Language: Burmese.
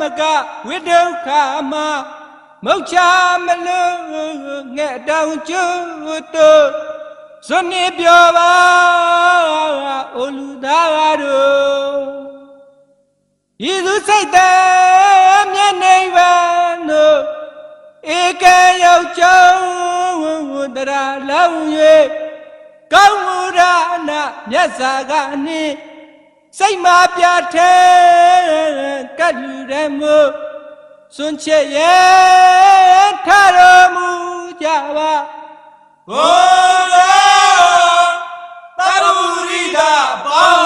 မကဝိဒုက္ခမမုတ်ချမလွငဲ့တောင်ကျွတ်တို့ဇွနေပြောပါအိုလူသားတို့ဤသူစိတ်တမျက်နှိဗန်တို့ဧကရောက်ကျုံတရာလောင်၍ကောင်းမူရနာမြတ်စွာကနှင့် စိတ်မှာပြထဲကတ်လူတမှုစွန့်ချက်ရဲ့ထတော်မူကြပါဘုရားတပူရိတာပေါ